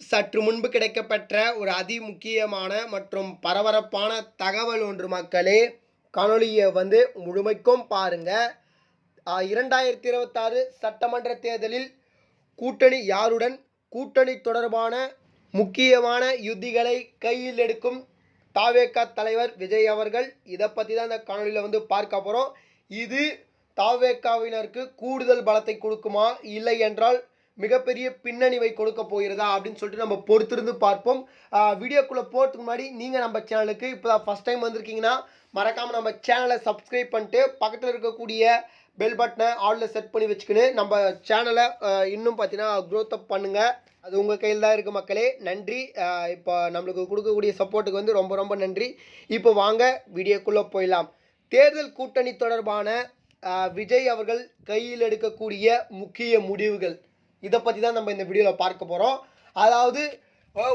சற்று முன்பு கிடைக்கப்பெற்ற ஒரு அதி முக்கியமான மற்றும் பரபரப்பான தகவல் ஒன்று மக்களே. காணொளியை வந்து முழுமைக்கும் பாருங்க. இரண்டாயிரத்தி இருபத்தாறு சட்டமன்ற தேர்தலில் கூட்டணி யாருடன்? கூட்டணி தொடர்பான முக்கியமான யுத்திகளை கையில் எடுக்கும் தாவேகா தலைவர் விஜய் அவர்கள். இதை பற்றி தான் இந்த காணொலியில் வந்து பார்க்க போகிறோம் இது தாவேக்காவினருக்கு கூடுதல் பலத்தை கொடுக்குமா? இல்லை என்றால் மிகப்பெரிய பின்னணிவை கொடுக்க போகிறதா அப்படின்னு சொல்லிட்டு நம்ம பொறுத்திருந்து பார்ப்போம். வீடியோக்குள்ளே போகிறதுக்கு முன்னாடி நீங்கள் நம்ம சேனலுக்கு இப்போ தான் ஃபஸ்ட் டைம் வந்திருக்கீங்கன்னா மறக்காமல் நம்ம சேனலை சப்ஸ்கிரைப் பண்ணிட்டு பக்கத்தில் இருக்கக்கூடிய பெல் பட்டனை ஆலில் செட் பண்ணி வச்சுக்கின்னு நம்ம சேனலை இன்னும் பார்த்தீங்கன்னா க்ரோத் அப் பண்ணுங்கள் அது உங்கள் கையில் தான் இருக்குது மக்களே. நன்றி. இப்போ நம்மளுக்கு கொடுக்கக்கூடிய சப்போர்ட்டுக்கு வந்து ரொம்ப ரொம்ப நன்றி. இப்போ வாங்க வீடியோக்குள்ளே போயிடலாம். தேர்தல் கூட்டணி தொடர்பான விஜய் அவர்கள் கையில் எடுக்கக்கூடிய முக்கிய முடிவுகள். இதை பற்றி தான் நம்ம இந்த வீடியோவில் பார்க்க போகிறோம் அதாவது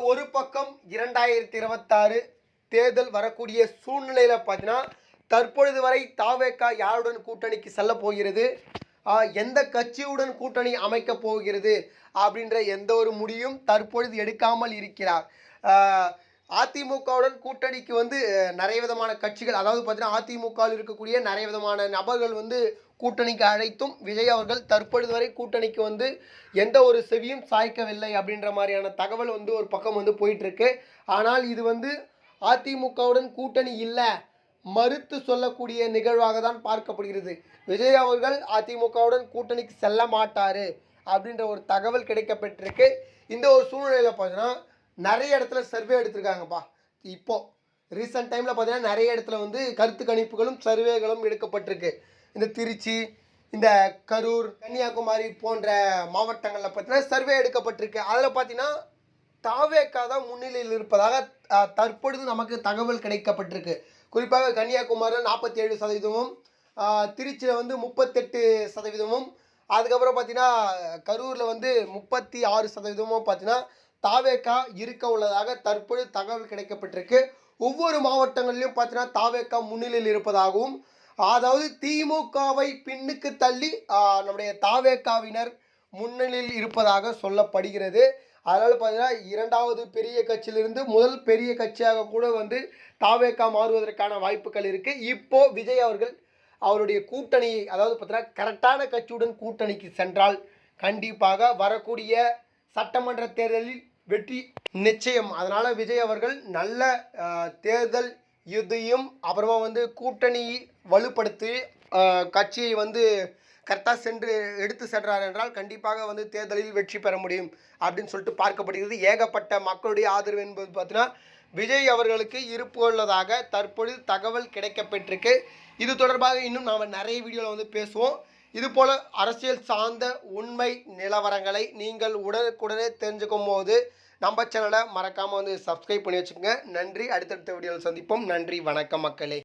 ஒரு பக்கம் இரண்டாயிரத்தி இருபத்தாறு தேர்தல் வரக்கூடிய சூழ்நிலையில் பார்த்தீங்கன்னா தற்பொழுது வரை தாவேக்கா யாருடன் கூட்டணிக்கு செல்ல போகிறது? எந்த கட்சியுடன் கூட்டணி அமைக்கப் போகிறது? அப்படின்ற எந்த ஒரு முடிவும் தற்பொழுது எடுக்காமல் இருக்கிறார். அதிமுகவுடன் கூட்டணிக்கு வந்து நிறைய விதமான கட்சிகள் அதாவது பார்த்தீங்கன்னா அதிமுகவில் இருக்கக்கூடிய நிறைய விதமான நபர்கள் வந்து கூட்டணிக்கு அழைத்தும் விஜய் அவர்கள் தற்பொழுது வரை கூட்டணிக்கு வந்து எந்த ஒரு செவியும் சாய்க்கவில்லை அப்படின்ற மாதிரியான தகவல் வந்து ஒரு பக்கம் வந்து போயிட்டுருக்கு. ஆனால் இது வந்து அதிமுகவுடன் கூட்டணி இல்லை மறுத்து சொல்லக்கூடிய நிகழ்வாக தான் பார்க்கப்படுகிறது. விஜய் அவர்கள் அதிமுகவுடன் கூட்டணிக்கு செல்ல மாட்டார் அப்படின்ற ஒரு தகவல் கிடைக்கப்பட்டிருக்கு இந்த ஒரு சூழ்நிலையில் பார்த்தீங்கன்னா நிறைய இடத்துல சர்வே எடுத்திருக்காங்கப்பா. இப்போது ரீசெண்ட் டைமில் பார்த்தீங்கன்னா நிறைய இடத்துல வந்து கருத்து கணிப்புகளும் சர்வேகளும் எடுக்கப்பட்டிருக்கு. இந்த திருச்சி இந்த கரூர் கன்னியாகுமரி போன்ற மாவட்டங்களில் பார்த்தீங்கன்னா சர்வே எடுக்கப்பட்டிருக்கு. அதில் பார்த்தீங்கன்னா தாவேக்கா தான் முன்னிலையில் இருப்பதாக தற்பொழுது நமக்கு தகவல் கிடைக்கப்பட்டிருக்கு. குறிப்பாக கன்னியாகுமரியில் நாற்பத்தி ஏழு சதவீதமும் திருச்சியில் வந்து முப்பத்தெட்டு சதவீதமும் அதுக்கப்புறம் பார்த்தீங்கன்னா கரூரில் வந்து முப்பத்தி ஆறு சதவீதமும் பார்த்தீங்கன்னா தாவேக்கா இருக்க உள்ளதாக தற்போது தகவல் கிடைக்கப்பட்டிருக்கு. ஒவ்வொரு மாவட்டங்களிலும் பார்த்தீங்கன்னா தாவேக்கா முன்னிலையில் இருப்பதாகவும் அதாவது திமுகவை பின்னுக்கு தள்ளி நம்முடைய தாவேக்காவினர் முன்னிலையில் இருப்பதாக சொல்லப்படுகிறது. அதனால் பார்த்தீங்கன்னா இரண்டாவது பெரிய கட்சியிலிருந்து முதல் பெரிய கட்சியாக கூட வந்து தாவேக்கா மாறுவதற்கான வாய்ப்புகள் இருக்குது இப்போ விஜய் அவர்கள் அவருடைய கூட்டணியை அதாவது பார்த்தீங்கன்னா கரெக்டான கட்சியுடன் கூட்டணிக்கு சென்றால் கண்டிப்பாக வரக்கூடிய சட்டமன்ற தேர்தலில் வெற்றி நிச்சயம். அதனால் விஜய் அவர்கள் நல்ல தேர்தல் இதையும் அப்புறமா வந்து கூட்டணி வலுப்படுத்தி கட்சியை வந்து கரெக்டாக சென்று எடுத்து சென்றார் என்றால் கண்டிப்பாக வந்து தேர்தலில் வெற்றி பெற முடியும் அப்படின்னு சொல்லிட்டு பார்க்கப்படுகிறது. ஏகப்பட்ட மக்களுடைய ஆதரவு என்பது பார்த்தீங்கன்னா விஜய் அவர்களுக்கு இருப்பு உள்ளதாக தற்பொழுது தகவல் கிடைக்கப்பெற்றிருக்கு. இது தொடர்பாக இன்னும் நாம் நிறைய வீடியோவில் வந்து பேசுவோம். இதுபோல் அரசியல் சார்ந்த உண்மை நிலவரங்களை நீங்கள் உடனுக்குடனே தெரிஞ்சுக்கும் போது நம்ம சேனலை மறக்காமல் வந்து சப்ஸ்கிரைப் பண்ணி வச்சுக்கோங்க. நன்றி. அடுத்தடுத்த வீடியோவில் சந்திப்போம். நன்றி. வணக்கம் மக்களே.